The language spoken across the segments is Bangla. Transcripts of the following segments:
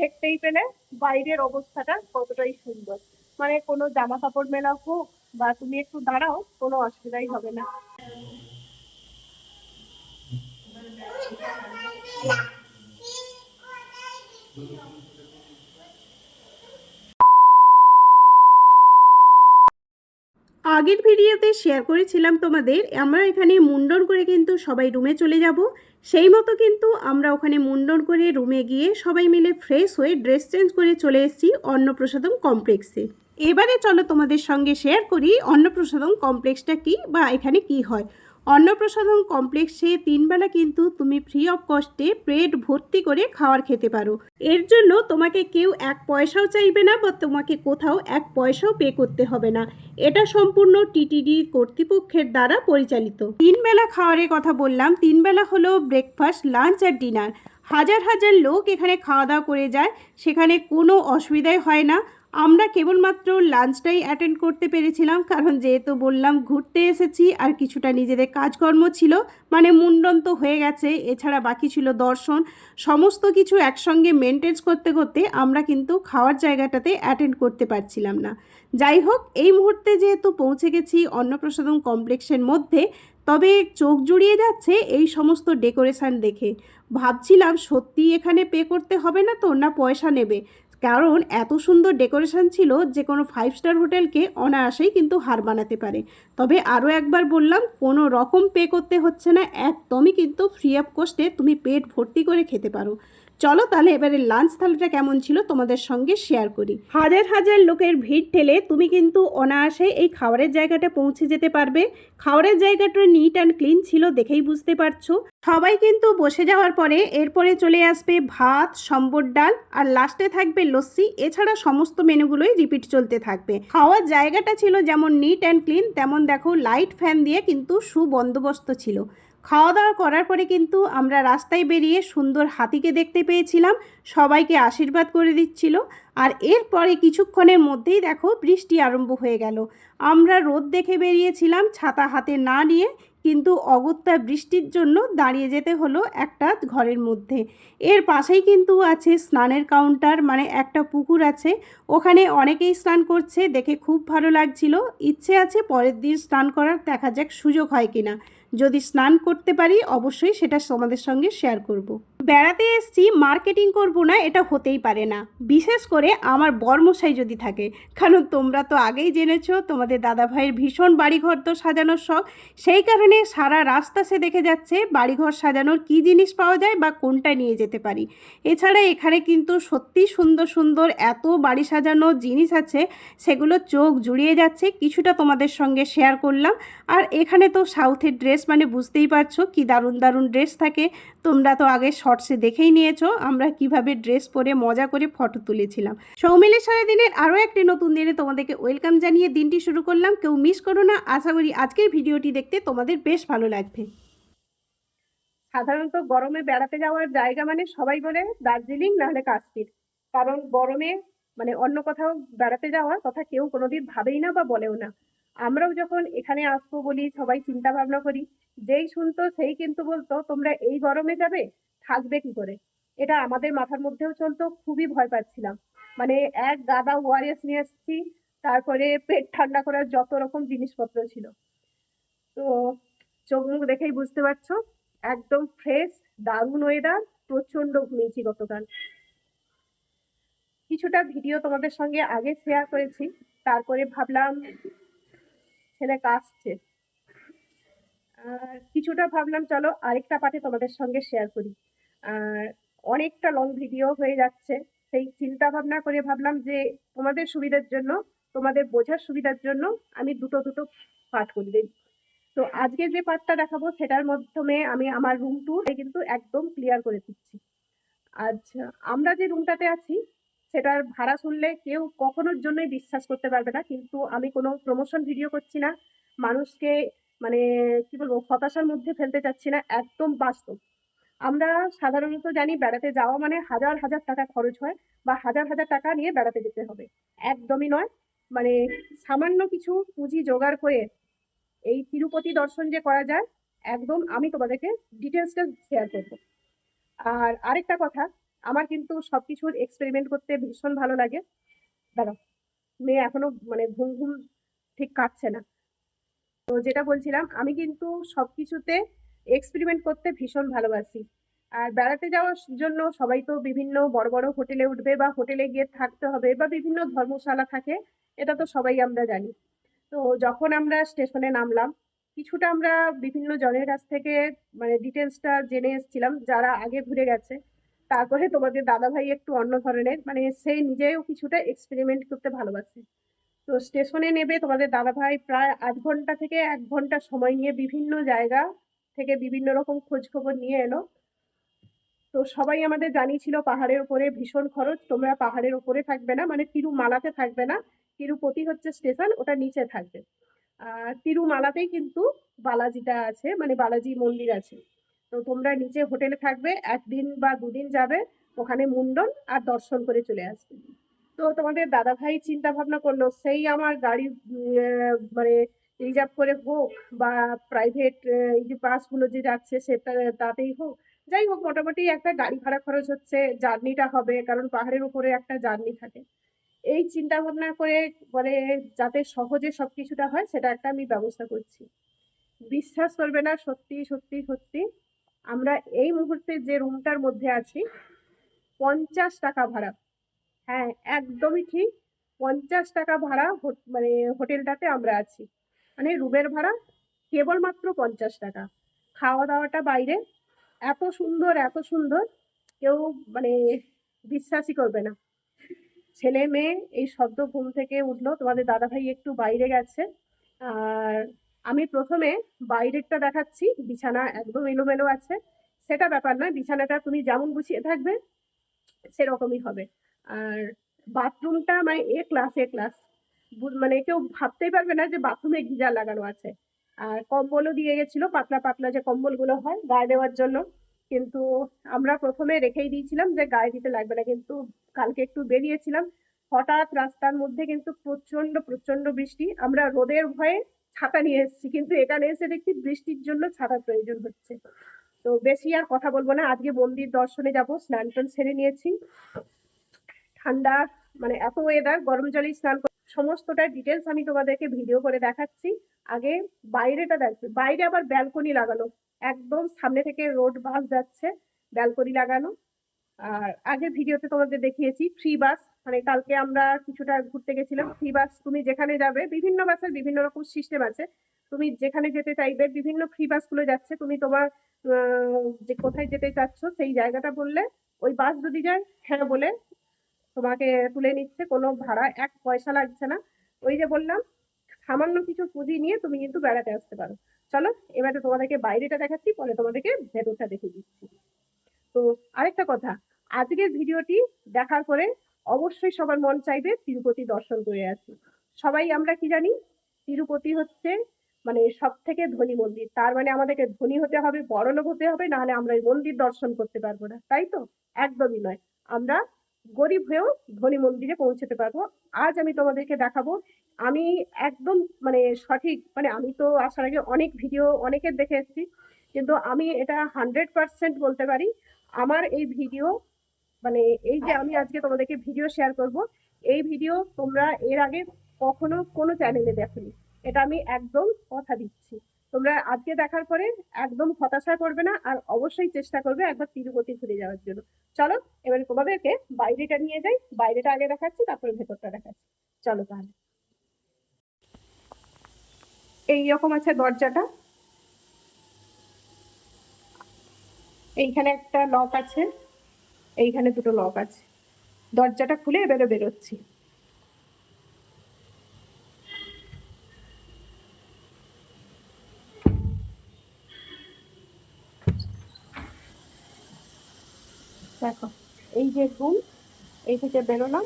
দেখতেই পেলে বাইরের অবস্থাটা কতটাই সুন্দর। মানে কোনো জামা কাপড় মেলা হোক বা তুমি একটু দাঁড়াও, কোনো অসুবিধাই হবে না। আগের ভিডিওতে শেয়ার করেছিলাম তোমাদের, আমরা এখানে মুন্ডন করে কিন্তু সবাই রুমে চলে যাব। সেই মতো কিন্তু আমরা ওখানে মুন্ডন করে রুমে গিয়ে সবাই মিলে ফ্রেশ হয়ে ড্রেস চেঞ্জ করে চলে এসেছি অন্নপ্রসাদম কমপ্লেক্সে এবারে চলো তোমাদের সঙ্গে শেয়ার করি অন্নপ্রসাদম কমপ্লেক্সটা কি বা এখানে কি হয়। অন্নপ্রসাদম কমপ্লেক্সে তিনবেলা কিন্তু তুমি ফ্রি অফ কস্টে পেট ভর্তি করে খাওয়ার খেতে পারো। এর জন্য তোমাকে কেউ এক পয়সাও চাইবে না বা তোমাকে কোথাও এক পয়সাও পে করতে হবে না। এটা সম্পূর্ণ টিটিডি কর্তৃপক্ষের দ্বারা পরিচালিত। তিনবেলা খাওয়ারের কথা বললাম, তিনবেলা হলো ব্রেকফাস্ট লাঞ্চ আর ডিনার হাজার হাজার লোক এখানে খাওয়া দাওয়া করে যায়, সেখানে কোনো অসুবিধাই হয় না। আমরা কেবলমাত্র লাঞ্চটাই অ্যাটেন্ড করতে পেরেছিলাম, কারণ যেহেতু বললাম ঘুরতে এসেছি আর কিছুটা নিজেদের কাজকর্ম ছিল মানে মুন্ডন তো হয়ে গেছে, এছাড়া বাকি ছিল দর্শন, সমস্ত কিছু একসঙ্গে মেনটেন্স করতে করতে আমরা কিন্তু খাওয়ার জায়গাটাতে অ্যাটেন্ড করতে পারছিলাম না। যাই হোক, এই মুহূর্তে যেহেতু পৌঁছে গেছি অন্নপ্রসাদম কমপ্লেক্সের মধ্যে, তবে চোখ জুড়িয়ে যাচ্ছে এই সমস্ত ডেকোরেশন দেখে। ভাবছিলাম সত্যি এখানে পে করতে হবে না তো, না পয়সা নেবে। কারণ এত সুন্দর ডেকোরেশন ছিল যে কোনো ফাইভ স্টার হোটেলকে অনায়াসেই কিন্তু হার বানাতে পারে। তবে আরও একবার বললাম, কোনো রকম পে করতে হচ্ছে না, একদমই কিন্তু ফ্রি অফ কস্টে তুমি পেট ভর্তি করে খেতে পারো। চলো তাহলে এবারে লাঞ্চ থালিটা কেমন ছিল তোমাদের সঙ্গে শেয়ার করি। হাজার হাজার লোকের ভিড় ঠেলে তুমি কিন্তু অনায়াসে এই খাবারের জায়গাটা পৌঁছে যেতে পারবে। খাবারের জায়গাটা নিট অ্যান্ড ক্লিন ছিল দেখেই বুঝতে পারছ। সবাই কিন্তু বসে যাওয়ার পরে এরপরে চলে আসবে ভাত, সম্বর ডাল আর লাস্টে থাকবে লস্যি। এছাড়া সমস্ত মেনুগুলোই রিপিট চলতে থাকবে। খাওয়ার জায়গাটা ছিল যেমন নিট অ্যান্ড ক্লিন তেমন দেখো লাইট ফ্যান দিয়ে কিন্তু সুবন্দোবস্ত ছিল। খাওয়া দাওয়া করার পরে কিন্তু আমরা রাস্তায় বেরিয়ে সুন্দর হাতিকে দেখতে পেয়েছিলাম। সবাইকে আশীর্বাদ করে দিচ্ছিল। আর এরপরে কিছুক্ষণের মধ্যেই দেখো বৃষ্টি আরম্ভ হয়ে গেল। আমরা রোদ দেখে বেরিয়েছিলাম ছাতা হাতে না নিয়ে, কিন্তু অগত্যা বৃষ্টির জন্য দাঁড়িয়ে যেতে হলো একটা ঘরের মধ্যে। এর পাশেই কিন্তু আছে স্নানের কাউন্টার মানে একটা পুকুর আছে। ওখানে অনেকেই স্নান করছে, দেখে খুব ভালো লাগছিল। ইচ্ছে আছে পরের দিন স্নান করার, দেখা যাক সুযোগ হয় কিনা। যদি স্নান করতে পারি অবশ্যই সেটা তোমাদের সঙ্গে শেয়ার করব। বেড়াতে এসছি মার্কেটিং করব না, এটা হতেই পারে না। বিশেষ করে আমার বর্মশাই যদি থাকে, কারণ তোমরা তো আগেই জেনেছো, তোমাদের দাদা ভাইয়ের ভীষণ বাড়িঘর তো সাজানোর শখ। সেই কারণে সারা রাস্তা সে দেখে যাচ্ছে, বাড়িঘর সাজানোর কি জিনিস পাওয়া যায় বা কোনটা নিয়ে যেতে পারি। এছাড়া এখানে কিন্তু সত্যি সুন্দর সুন্দর এত বাড়ি সাজানো জিনিস আছে, সেগুলো চোখ জুড়িয়ে যাচ্ছে, কিছুটা তোমাদের সঙ্গে শেয়ার করলাম। আর এখানে তো সাউথের ড্রেস মানে বুঝতেই পারছ, কি দারুণ দারুণ ড্রেস থাকে। তোমরা তো আগে শর্টসে দেখেই নিয়েছো, আমরা কীভাবে ড্রেস পরে মজা করে ফটো তুলেছিলাম। সৌমিলের সারাদিনের আরও একটি নতুন দিনে তোমাদেরকে ওয়েলকাম জানিয়ে দিনটি শুরু করলাম। কেউ মিস করো না, আশা করি আজকের ভিডিওটি দেখতে তোমাদের বেশ ভালো লাগবে। সাধারণত গরমে বেড়াতে যাওয়ার জায়গা মানে সবাই বলে দার্জিলিং, নাহলে কাশ্মীর। কারণ গরমে মানে অন্য কোথাও বেড়াতে যাওয়ার কথা কেউ কোনোদিন ভাবেই না বা বলেও না। আমরাও যখন এখানে আসব বলি, সবাই চিন্তা ভাবনা করি, যেই শুনতো সেই কিন্তু বলতো, তোমরা এই গরমে যাবে? থাকবে কি করে? এটা আমাদের মাথার মধ্যেও চলতো, খুবই ভয় পাচ্ছিলাম। মানে এক গাদা ওয়ারিয়াস নিয়ে এসেছি, তারপরে পেট ঠান্ডা করার যত রকম জিনিসপত্র ছিল। তো চোখ মুখ দেখেই বুঝতে পারছ, একদম ফ্রেশ দারুণ ওয়েদার প্রচণ্ড ঘুমিয়েছি গতকাল। কিছুটা ভিডিও তোমাদের সঙ্গে আগে শেয়ার করেছি, তারপরে ভাবলাম ছেলে কাশছে আর কিছুটা ভাবলাম, চলো আরেকটা পার্টে তোমাদের সঙ্গে শেয়ার করি। আর অনেকটা লং ভিডিও হয়ে যাচ্ছে, সেই চিন্তা ভাবনা করে ভাবলাম যে তোমাদের সুবিধার জন্য, তোমাদের বোঝার সুবিধার জন্য আমি দুটো দুটো পার্ট করে দিই। তো আজকে যে পার্টটা দেখাবো, সেটার মাধ্যমে আমি আমার রুম ট্যুর কিন্তু একদম ক্লিয়ার করে দিচ্ছি। আজ আমরা যে রুমটাতে আছি সেটার ভাড়া শুনলে কেউ কখনোর জন্যই বিশ্বাস করতে পারবে না। কিন্তু আমি কোনো প্রমোশন ভিডিও করছি না। মানুষকে মানে কি বলব, হতাশার মধ্যে ফেলতে চাচ্ছি না, একদম বাস্তব। আমরা সাধারণত জানি বেড়াতে যাওয়া মানে হাজার হাজার টাকা খরচ হয় বা হাজার হাজার টাকা নিয়ে বেড়াতে যেতে হবে। একদমই নয়। মানে সামান্য কিছু পুঁজি জোগাড় করে এই তিরুপতি দর্শন যে করা যায়, একদম আমি তোমাদেরকে ডিটেলসটা শেয়ার করব। আর আরেকটা কথা আমার কিন্তু সব কিছুর এক্সপেরিমেন্ট করতে ভীষণ ভালো লাগে। দাঁড়াও, মেয়ে এখনও মানে ঘুম ঘুম ঠিক কাটছে না। তো যেটা বলছিলাম, আমি কিন্তু সব কিছুতে এক্সপেরিমেন্ট করতে ভীষণ ভালোবাসি। আর বেড়াতে যাওয়ার জন্য সবাই তো বিভিন্ন বড় বড় হোটেলে উঠবে বা হোটেলে গিয়ে থাকতে হবে বা বিভিন্ন ধর্মশালা থাকে, এটা তো সবাই আমরা জানি। তো যখন আমরা স্টেশনে নামলাম, কিছুটা আমরা বিভিন্ন জনের কাছ থেকে মানে ডিটেলসটা জেনে এসেছিলাম, যারা আগে ঘুরে গেছে। তারপরে তোমাদের দাদাভাই একটু অন্য ধরনের মানে সে নিজেও কিছুটা এক্সপেরিমেন্ট করতে ভালোবাসে। তো স্টেশনে নেবে তোমাদের দাদাভাই প্রায় আধ ঘণ্টা থেকে এক ঘণ্টা সময় নিয়ে বিভিন্ন জায়গা থেকে বিভিন্ন রকম খোঁজ খবর নিয়ে এলো। তো সবাই আমাদের জানিয়েছিল পাহাড়ের উপরে ভীষণ খরচ, তোমরা পাহাড়ের উপরে থাকবে না মানে তিরুমালাতে থাকবে না। তিরুপতি হচ্ছে স্টেশন ওটা নিচে থাকবে। আর তিরুমালাতেই কিন্তু বালাজিটা আছে মানে বালাজি মন্দির আছে। তো তোমরা নিচে হোটেলে থাকবে, একদিন বা দুদিন যাবে, ওখানে মুন্ডন আর দর্শন করে চলে আসবে। তো তোমাদের দাদা ভাই চিন্তা ভাবনা করল, সেই আমার গাড়ি মানে রিজার্ভ করে হোক বা প্রাইভেট এই যে বাসগুলো যে যাচ্ছে সেটা, তাতেই হোক। যাই হোক, মোটামুটি একটা গাড়ি ভাড়া খরচ হচ্ছে, জার্নিটা হবে, কারণ পাহাড়ের উপরে একটা জার্নি থাকে। এই চিন্তা ভাবনা করে মানে যাতে সহজে সব কিছুটা হয়, সেটা একটা আমি ব্যবস্থা করছি। বিশ্বাস করবে না, সত্যি সত্যি সত্যি আমরা এই মুহূর্তে যে রুমটার মধ্যে আছি, পঞ্চাশ টাকা ভাড়া। হ্যাঁ একদমই ঠিক, পঞ্চাশ টাকা ভাড়া মানে হোটেলটাতে আমরা আছি। মানে রুমের ভাড়া কেবলমাত্র পঞ্চাশ টাকা। খাওয়া দাওয়াটা বাইরে, এত সুন্দর এত সুন্দর, কেউ মানে বিশ্বাসই করবে না। ছেলে মেয়ে এই সদ্য ঘুম থেকে উঠল, তোমাদের দাদাভাই একটু বাইরে গেছে, আর আমি প্রথমে বাইরেরটা দেখাচ্ছি, বিছানা একদম এলোমেলো আছে। সেটা ব্যাপার নয়, বিছানাটা তুমি যেমন গুছিয়ে থাকবে, সেরকমই হবে। আর বাথরুমটা মানে এ ক্লাস এ ক্লাস মানে কেউ ভাবতেই পারবে না যে বাথরুমে গিজার লাগানো আছে। আর কম্বলও দিয়ে গেছিল, পাতলা পাতলা যে কম্বলগুলো হয় গায়ে দেওয়ার জন্য। কিন্তু আমরা প্রথমে রেখেই দিয়েছিলাম যে গায়ে দিতে লাগবে না, কিন্তু কালকে একটু বেরিয়েছিলাম। হঠাৎ রাস্তার মধ্যে কিন্তু প্রচণ্ড প্রচণ্ড বৃষ্টি। আমরা রোদের ভয়ে ছাতা নিয়ে এসেছি, কিন্তু এখানে এসে দেখছি বৃষ্টির জন্য ছাতার প্রয়োজন হচ্ছে। তো বেশি আর কথা বলব না, আজকে মন্দির দর্শনে যাব, স্নান টান সেরে নিয়েছি। ঠান্ডা মানে এত ওয়েদার গরম জলে স্নান সমস্তটা ডিটেলস আমি তোমাদেরকে ভিডিও করে দেখাচ্ছি। আগে বাইরেটা দেখবে বাইরে আবার ব্যালকনি লাগানো। একদম সামনে থেকে রোড বাস যাচ্ছে ব্যালকনি লাগানো। আর আগের ভিডিওতে তোমাদের দেখিয়েছি ফ্রি বাস মানে কালকে আমরা কিছুটা ঘুরতে গেছিলাম। ফ্রি বাস তুমি যেখানে যাবে, বিভিন্ন বাসের বিভিন্ন রকম সিস্টেম আছে। তুমি যেখানে যেতে চাইবে, বিভিন্ন ফ্রি বাস বাসগুলো যাচ্ছে। তুমি তোমার যে কোথায় যেতে চাচ্ছ সেই জায়গাটা বললে, ওই বাস যদি যায় হ্যাঁ বলে তোমাকে তুলে নিচ্ছে। কোনো ভাড়া, এক পয়সা লাগছে না। ওই যে বললাম, সামান্য কিছু পুঁজি নিয়ে তুমি কিন্তু বেড়াতে আসতে পারো। চলো, এবারে তোমাদেরকে বাইরেটা দেখাচ্ছি, পরে তোমাদেরকে ভেতরটা দেখিয়ে দিচ্ছি। তো আরেকটা কথা, আজকের ভিডিওটি দেখার পরে অবশ্যই সবার মন চাইবে তিরুপতি দর্শন করে আসি সবাই আমরা কি জানি? তিরুপতি হচ্ছে মানে সব থেকে ধনী মন্দির। তার মানে আমাদেরকে ধনী হতে হবে, বড় লোক হতে হবে, নাহলে আমরা এই মন্দির দর্শন করতে পারব না। তাই তো? একদমই নয়। আমরা গরিব হয়েও ধনী মন্দিরে পৌঁছতে পারব। আজ আমি তোমাদেরকে দেখাবো, আমি একদম মানে সঠিক মানে আমি তো আসার আগে অনেক ভিডিও অনেকের দেখে এসেছি, কিন্তু আমি এটা হান্ড্রেড পার্সেন্ট বলতে পারি, আমার এই ভিডিও মানে এই যে আমি আজকে তোমাদেরকে ভিডিও শেয়ার করব এই ভিডিও তোমরা এর আগে কখনো কোনো চ্যানেলে দেখোনি। এটা আমি একদম কথা দিচ্ছি। তোমরা আজকে দেখার পরে একদম হতাশা করবে না আর অবশ্যই চেষ্টা করবে একবার তিরুপতি ঘুরে যাওয়ার জন্য। চলো এবারে তোমাদেরকে বাইরেটা নিয়ে যাই। বাইরেটা আগে দেখাচ্ছি তারপরে ভেতরটা দেখাচ্ছি। চলো তাহলে। এই রকম আছে দরজাটা। এইখানে একটা লক আছে। এইখানে দুটো লক আছে। দরজাটা খুলে এবারে বেরোচ্ছি। দেখো, এই যে রুম এই থেকে বেরোলাম।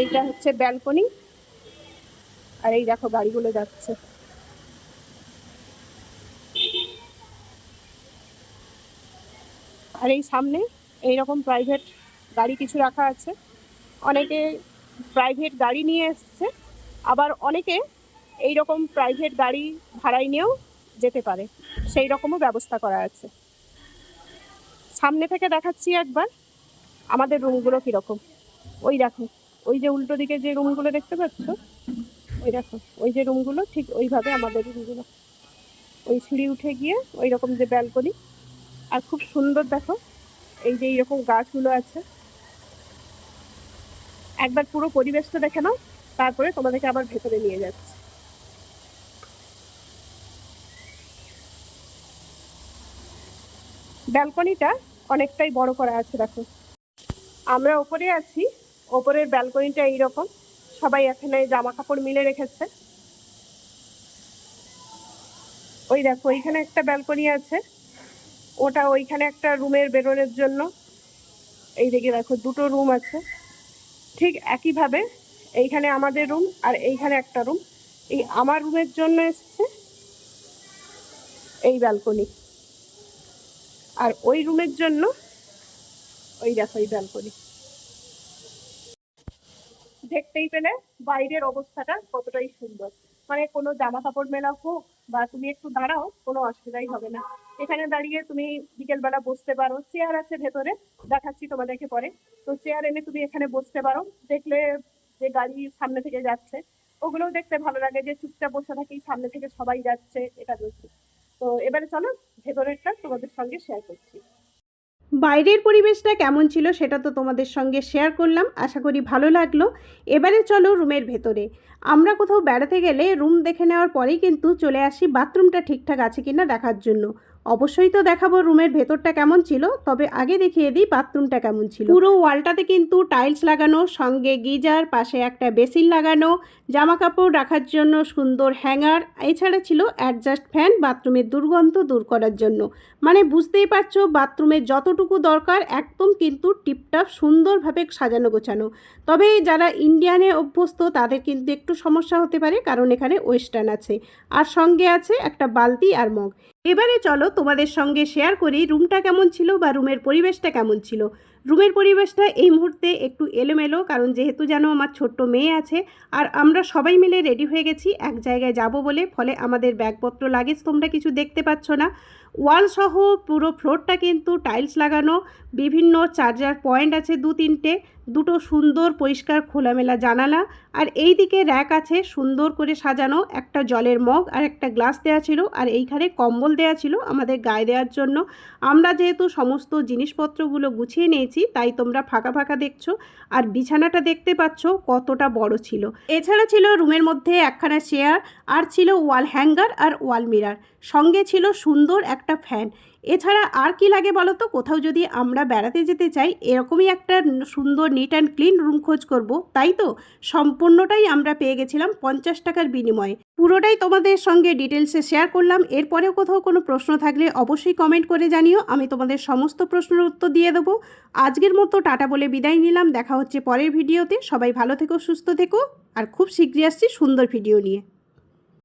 এইটা হচ্ছে ব্যালকনি আর এই দেখো, গাড়িগুলো যাচ্ছে। আর এই সামনে এইরকম প্রাইভেট গাড়ি কিছু রাখা আছে। অনেকে প্রাইভেট গাড়ি নিয়ে এসছে, আবার অনেকে এই রকম প্রাইভেট গাড়ি ভাড়ায় নিয়েও যেতে পারে। সেই রকমও ব্যবস্থা করা আছে। সামনে থেকে দেখাচ্ছি একবার, আমাদের রুমগুলো কীরকম। ওই দেখো, ওই যে উল্টো দিকে যে রুমগুলো দেখতে পাচ্ছ, ওই দেখো, ওই যে রুমগুলো ঠিক ওইভাবে আমাদের রুমগুলো ওই সিঁড়ি উঠে গিয়ে ওই রকম যে ব্যালকনি আর খুব সুন্দর দেখো। এই যে এইরকম গাছগুলো আছে। একবার পুরো পরিবেশটা দেখে নাও, তারপরে তোমাদেরকে আবার ভেতরে নিয়ে যাচ্ছে। ব্যালকনিটা অনেকটাই বড় করা আছে, দেখো। আমরা ওপরে আছি, ওপরের ব্যালকনিটা এইরকম। সবাই এখানে জামা কাপড় মিলে রেখেছে। ওই দেখো ওইখানে একটা ব্যালকনি আছে। ওটা ওইখানে একটা রুমের বেরোনোর জন্য। এই দিকে দেখো দুটো রুম আছে। ঠিক একইভাবে এইখানে আমাদের রুম আর এইখানে একটা রুম। এই আমার রুমের জন্য এসছে এই ব্যালকনি। আর ওই রুমের জন্য ওই দেখো এই ব্যালকনি। দেখতেই পেলে বাইরের অবস্থাটা কতটাই সুন্দর। মানে কোনো জামা কাপড় মেলা হোক বা তুমি একটু দাঁড়াও, কোনো অসুবিধাই হবে না। এখানে দাঁড়িয়ে তুমি বিকেলবেলা বসতে পারো চেয়ার আছে ভেতরে, দেখাচ্ছি তোমাদেরকে পরে। তো চেয়ার এনে তুমি এখানে বসতে পারো, দেখলে যে গাড়ি সামনে থেকে যাচ্ছে, ওগুলোও দেখতে ভালো লাগে যে চুপচাপ বসে থাকি, সামনে থেকে সবাই যাচ্ছে, এটা দেখছি। তো এবারে চলো, ভেতরেরটা তোমাদের সঙ্গে শেয়ার করছি। বাইরের পরিবেশটা কেমন ছিল সেটা তো তোমাদের সঙ্গে শেয়ার করলাম, আশা করি ভালো লাগল। এবারে চলো রুমের ভেতরে। আমরা কোথাও বেড়াতে গেলে রুম দেখে নেওয়ার পরেই কিন্তু চলে আসি বাথরুমটা ঠিকঠাক আছে কিনা দেখার জন্য। অবশ্যই তো দেখাবো রুমের ভেতরটা কেমন ছিল, তবে আগে দেখিয়ে দিই বাথরুমটা কেমন ছিল। পুরো ওয়ালটাতে কিন্তু টাইলস লাগানো, সঙ্গে গিজার, পাশে একটা বেসিন লাগানো জামা কাপড় রাখার জন্য সুন্দর হ্যাঙ্গার, এছাড়া ছিল অ্যাডজাস্ট ফ্যান বাথরুমের দুর্গন্ধ দূর করার জন্য। মানে বুঝতেই পারছ বাথরুমের যতটুকু দরকার, একদম কিন্তু টিপটাপ সুন্দরভাবে সাজানো গোছানো। তবে যারা ইন্ডিয়ানে অভ্যস্ত, তাদের কিন্তু একটু সমস্যা হতে পারে, কারণ এখানে ওয়েস্টার্ন আছে। আর সঙ্গে আছে একটা বালতি আর মগ। এবারে চলো তোমাদের সঙ্গে শেয়ার করি রুমটা কেমন ছিল বা রুমের পরিবেশটা কেমন ছিল। রুমের পরিবেশটা এই মুহূর্তে একটু এলোমেলো, কারণ যেহেতু যেন আমার ছোট্ট মেয়ে আছে, আর আমরা সবাই মিলে রেডি হয়ে গেছি, এক জায়গায় যাব বলে, ফলে আমাদের ব্যাগপত্র লাগেজ তোমরা কিছু দেখতে পাচ্ছ না। ওয়াল সহ পুরো ফ্লোরটা কিন্তু টাইলস লাগানো, বিভিন্ন চার্জার পয়েন্ট আছে দু তিনটে দুটো সুন্দর পরিষ্কার খোলামেলা জানালা আর এই দিকে র্যাক আছে সুন্দর করে সাজানো। একটা জলের মগ আর একটা গ্লাস দেওয়া ছিল আর এইখানে কম্বল দেওয়া ছিল আমাদের গায়ে দেওয়ার জন্য। আমরা যেহেতু সমস্ত জিনিসপত্রগুলো গুছিয়ে নিয়েছি, তাই তোমরা ফাঁকা ফাঁকা দেখছ আর বিছানাটা দেখতে পাচ্ছ কতটা বড় ছিল। এছাড়া ছিল রুমের মধ্যে একখানা চেয়ার আর ছিল ওয়াল হ্যাঙ্গার আর ওয়াল মিরার। সঙ্গে ছিল সুন্দর একটা ফ্যান। এছাড়া আর কি লাগে বলো তো? কোথাও যদি আমরা বেড়াতে যেতে চাই, এরকমই একটা সুন্দর নিট অ্যান্ড ক্লিন রুম খোঁজ করব, তাই তো? সম্পূর্ণটাই আমরা পেয়ে গেছিলাম পঞ্চাশ টাকার বিনিময়ে। পুরোটাই তোমাদের সঙ্গে ডিটেলসে শেয়ার করলাম। এরপরেও কোথাও কোনো প্রশ্ন থাকলে অবশ্যই কমেন্ট করে জানিও। আমি তোমাদের সমস্ত প্রশ্নের উত্তর দিয়ে দেবো। আজকের মতো টাটা বলে বিদায় নিলাম। দেখা হচ্ছে পরের ভিডিওতে সবাই ভালো থেকো, সুস্থ থেকো। আর খুব শীঘ্রই আসছি সুন্দর ভিডিও নিয়ে।